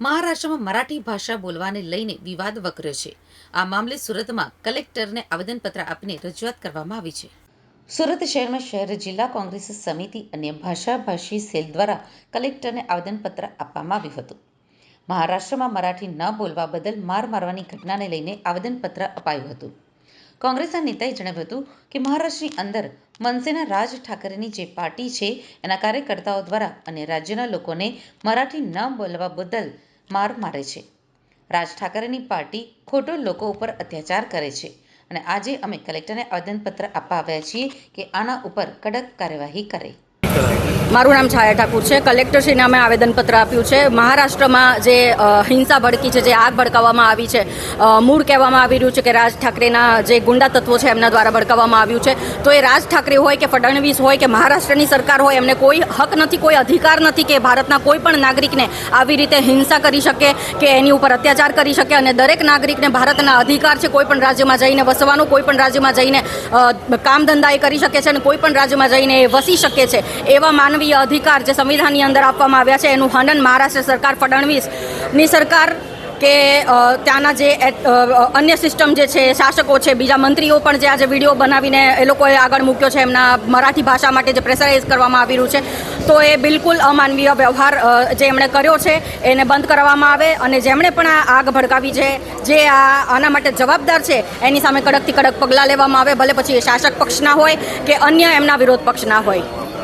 મહારાષ્ટ્રમાં મરાઠી ભાષા બોલવાને લઈને વિવાદ વકર્યો છે. આ મામલે સુરતમાં કલેક્ટરને આવેદનપત્ર આપીને રજૂઆત કરવામાં આવી છે. સુરત શહેરમાં શહેર જિલ્લા કોંગ્રેસ સમિતિ અને ભાષાભાષી સેલ દ્વારા કલેક્ટરને આવેદનપત્ર આપવામાં આવ્યું હતું. મહારાષ્ટ્રમાં મરાઠી ન બોલવા બદલ માર મારવાની ઘટનાને લઈને આવેદનપત્ર અપાયું હતું. કોંગ્રેસના નેતાએ જણાવ્યું હતું કે મહારાષ્ટ્રની અંદર મનસેના રાજ ઠાકરેની જે પાર્ટી છે, એના કાર્યકર્તાઓ દ્વારા અને રાજ્યના લોકોને મરાઠી ન બોલવા બદલ માર મારે છે. રાજ ઠાકરેની પાર્ટી ખોટો લોકો ઉપર અત્યાચાર કરે છે અને આજે અમે કલેક્ટરને આવેદનપત્ર આપવા આવ્યા છીએ કે આના ઉપર કડક કાર્યવાહી કરે. મારું નામ છાયા ઠાકુર છે. કલેક્ટરશ્રીને અમે આવેદનપત્ર આપ્યું છે. મહારાષ્ટ્રમાં જે હિંસા ભડકી છે, જે આગ ભડકાવવામાં આવી છે મૂળ કહેવામાં આવી રહ્યું છે કે રાજ ઠાકરેના જે ગુંડા તત્વો છે એમના દ્વારા ભડકાવવામાં આવ્યું છે. તો એ રાજ ઠાકરે હોય કે ફડણવીસ હોય કે મહારાષ્ટ્રની સરકાર હોય, એમને કોઈ હક નથી, કોઈ અધિકાર નથી કે ભારતના કોઈ પણ નાગરિકને આવી રીતે હિંસા કરી શકે, કે એની ઉપર અત્યાચાર કરી શકે અને દરેક નાગરિકને ભારતના અધિકાર છે, કોઈ પણ રાજ્યમાં જઈને વસવાનો, કોઈ પણ રાજ્યમાં જઈને કામ ધંધા એ કરી શકે છે અને કોઈ પણ રાજ્યમાં જઈને એ વસી શકે છે, એવા માનવીય અધિકાર જે સંવિધાનની અંદર આપવામાં આવ્યા છે, એનું હનન મહારાષ્ટ્ર સરકાર ફડણવીસની સરકાર કે ત્યાંના જે અન્ય સિસ્ટમ જે છે, શાસકો છે, બીજા મંત્રીઓ પણ જે આજે વીડિયો બનાવીને એ લોકોએ આગળ મૂક્યો છે, એમના મરાઠી ભાષા માટે જે પ્રેશરાઇઝ કરવામાં આવી રહ્યું છે, તો એ બિલકુલ અમાનવીય વ્યવહાર જે એમણે કર્યો છે, એને બંધ કરવામાં આવે અને જેમણે પણ આ આગ ભડકાવી છે, જે આ આના માટે જવાબદાર છે, એની સામે કડકથી કડક પગલાં લેવામાં આવે, ભલે પછી એ શાસક પક્ષના હોય કે અન્ય એમના વિરોધ પક્ષના હોય.